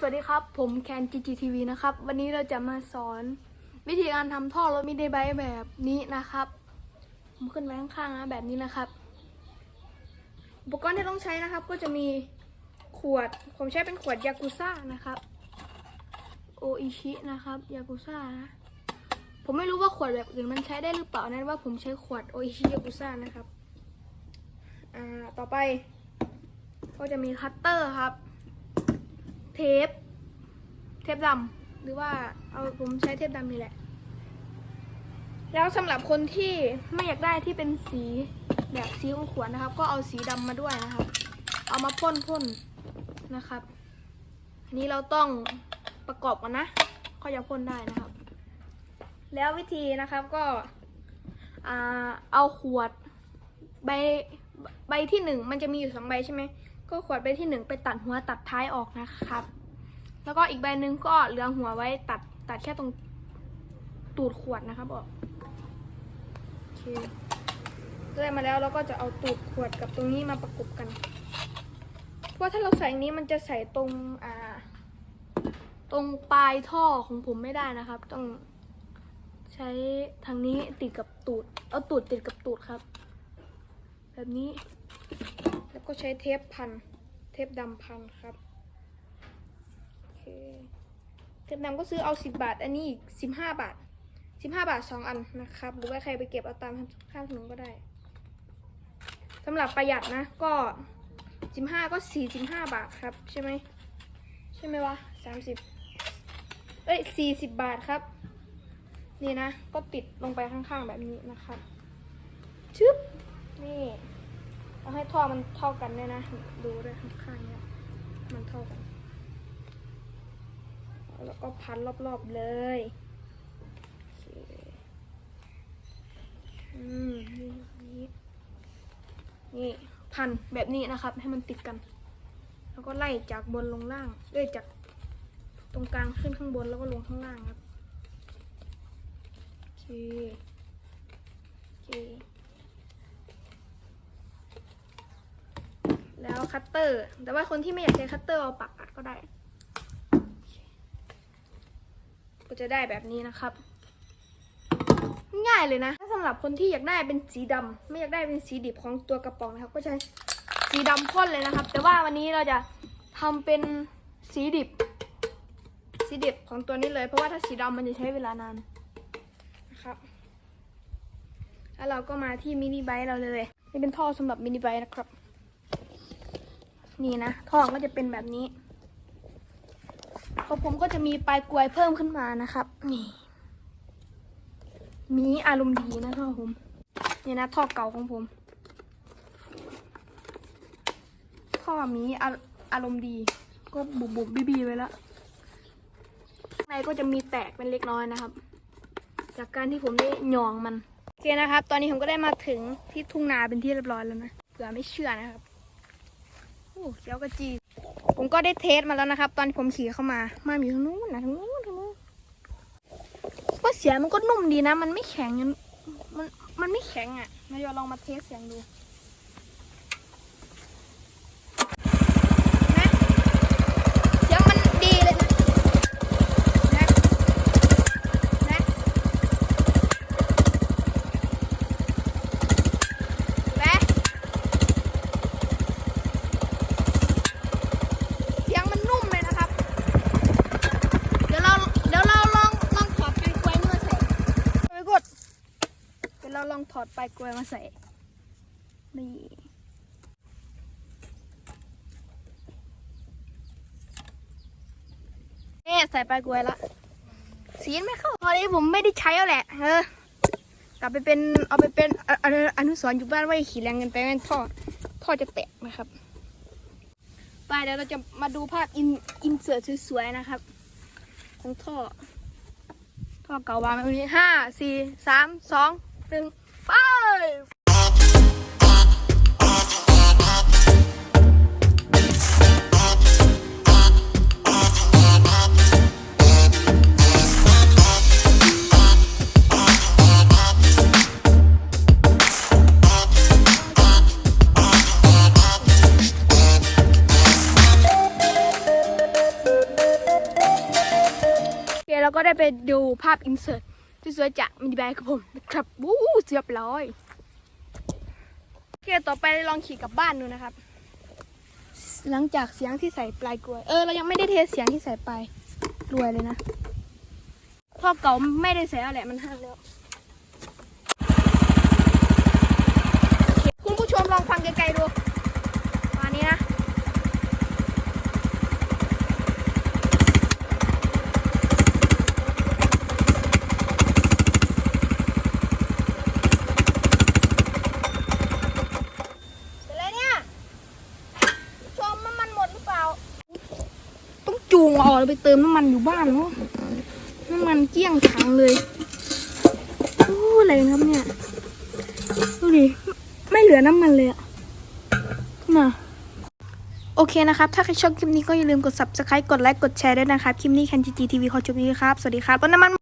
สวัสดีครับ ผมแคน GGTV นะครับ วันนี้เราจะมาสอน วิธีการทำท่อรถมินิไบค์แบบนี้นะครับ ผมขึ้นไว้ข้างๆนะแบบนี้นะครับ อุปกรณ์ที่ต้องใช้นะครับ ก็จะมีขวด ผมใช้เป็นขวดยากุซ่านะครับโออิชินะครับยากุซ่านะผมไม่รู้ว่าขวดแบบอื่นมันใช้ได้หรือเปล่านะว่าผมใช้ขวดโออิชิยากุซ่านะครับ อ่าต่อไป ก็จะมีคัตเตอร์ครับ เทป เทปดำหรือว่าเอาผมใช้เทปดำนี่แหละ แล้วสำหรับคนที่ไม่อยากได้ที่เป็นสีแบบสีของขวดนะครับ ก็เอาสีดำมาด้วยนะครับ เอามาพ่นพ่นนะครับอันนี้เราต้องประกอบกันนะก็จะพ่นได้นะครับ แล้ววิธีนะครับก็อเอาขวดใบ ใบที่หนึ่งมันจะมีอยู่สองใบใช่ไหมก็ขวดใบที่หนึ่งไปตัดหัวตัดท้ายออกนะครับ แล้วก็อีกใบหนึ่งก็เหลือหัวไว้ตัดตัดแค่ตรงตูดขวดนะครับออกโอเคได้มาแล้วเราก็จะเอาตูดขวดกับตรงนี้มาประกบกัน เพราะถ้าเราใส่นนี้มันจะใส่ตรงอ่าตรงปลายท่อของผมไม่ได้นะครับ ต้องใช้ทางนี้ติดกับตูด เอาตูดติดกับตูดครับ แบบนี้ แล้วก็ใช้เทปพัน เทปดำพันครับโอเคเทปดำก็ซื้อเอาสิบบาท อันนี้อีกสิบห้าบาทสิบห้าบาทสองอันนะครับ หรือว่าใครไปเก็บเอาตามข้างถนนก็ได้สำหรับประหยัดนะก็สิบห้าก็สี่สิบห้าบาทครับ ใช่ไหมใช่ไหมวะสามสิบเอ้ยสี่สิบบาทครับนี่นะ ก็ติดลงไปข้างๆแบบนี้นะครับ ชึบ ท่อมันเท่ากันเนี่ยนะ ดูด้วยข้างๆเนี่ยมันเท่ากัน แล้วก็พันรอบๆเลยอืมนี่นี่นี่พันแบบนี้นะครับ ให้มันติดกัน แล้วก็ไล่จากบนลงล่างเอ้ยจากตรงกลางขึ้นข้างบนแล้วก็ลงข้างล่างครับโอเคโอเค แล้วคัตเตอร์ แต่ว่าคนที่ไม่อยากใช้คัตเตอร์เอาปากกัดก็ได้ ก็จะได้แบบนี้นะครับ ง่ายเลยนะถ้าสำหรับคนที่อยากได้เป็นสีดำไม่อยากได้เป็นสีดิบของตัวกระป๋องนะครับ ก็ใช้สีดำพ่นเลยนะครับ แต่ว่าวันนี้เราจะทำเป็นสีดิบ สีดิบของตัวนี้เลย เพราะว่าถ้าสีดำมันจะใช้เวลานานนะครับแล้วเราก็มาที่มินิไบค์เราเลย นี่เป็นท่อสำหรับมินิไบค์นะครับ นี่นะท่อก็จะเป็นแบบนี้ของผมก็จะมีปลายกลวยเพิ่มขึ้นมานะครับ นี่ มีอารมณ์ดีนะท่อผมนี่นะท่อเก่าของผมท่อมีอารมณ์ดี ก็บุบบุบบีบีไว้แล้วในก็จะมีแตกเป็นเล็กน้อยนะครับ จากการที่ผมได้หยองมันโอเคนะครับ ตอนนี้ผมก็ได้มาถึงที่ทุ่งนาเป็นที่เรียบร้อยแล้วนะเผื่อไม่เชื่อนะครับ โอ้เจ้ากระจีผมก็ได้เทสมาแล้วนะครับ ตอนที่ผมขี่เข้ามามาอยู่ทางนู้นนะทางนู้นทางนู้นก็เสียงมันก็นุ่มดีนะ มันไม่แข็งมันมันไม่แข็งอะนายลองมาเทสเสียงดูนะเสียงมันดีเลยนะนะนะแวะ เสียงมันนุ่มเลยนะครับ เดี๋ยวเรา เดี๋ยวเราลองลองถอดปลายกล้วยนี่มาใส่ไปกด เดี๋ยวเราลองถอด ปลายกล้วยมาใส่ นี่นี่ใส่ปลายกล้วยละ สีไม่เข้าตอนนี้ผมไม่ได้ใช้แล้วแหละ เออกลับไปเป็นเอาไปเป็นออนุสรณ์อยู่บ้านไว้ขี่แรงเงินไปแม่งท่อท่อจะแตกนะครับไปเดี๋ยวเราจะมาดูภาพอินอินเสิร์ตสวยๆนะครับ ของท่อท่อเก่าวางไว้ตรงนี้ห้าสี่สามสองหนึ่ง life. เราก็ได้ไปดูภาพอินเสิร์ต สวยจากมินิแบกับผมนะครับวู้เรียบร้อยโอเคต่อไปลองขี่กลับบ้านดูนะครับ หลังจากเสียงที่ใส่ปลายกล้วย เออเรายังไม่ได้เทสเสียงที่ใส่ปลายกล้วยเลยนะท่อเก่าไม่ได้ใส่แล้วแหละมันหักแล้วคุณผู้ชมลองฟังไกลๆดูมานี้นะ เป็นไรเนี่ย ชมน้ำมันหมดหรือเปล่า ต้อง จูงออกแล้วไปเติมน้ำมันอยู่บ้านเนาะน้ำมันเกลี้ยงถังเลยโอ้อะไรครับเนี่ยดูดิไม่เหลือน้ำมันเลยอะน่ะโอเคนะครับ ถ้าใครชอบคลิปนี้ก็อย่าลืมกด subscribe กดไลค์ กดแชร์ด้วยนะครับ คลิปนี้แคนจีจีทีวีขอจบนี้ครับ สวัสดีครับต้นน้ำมัน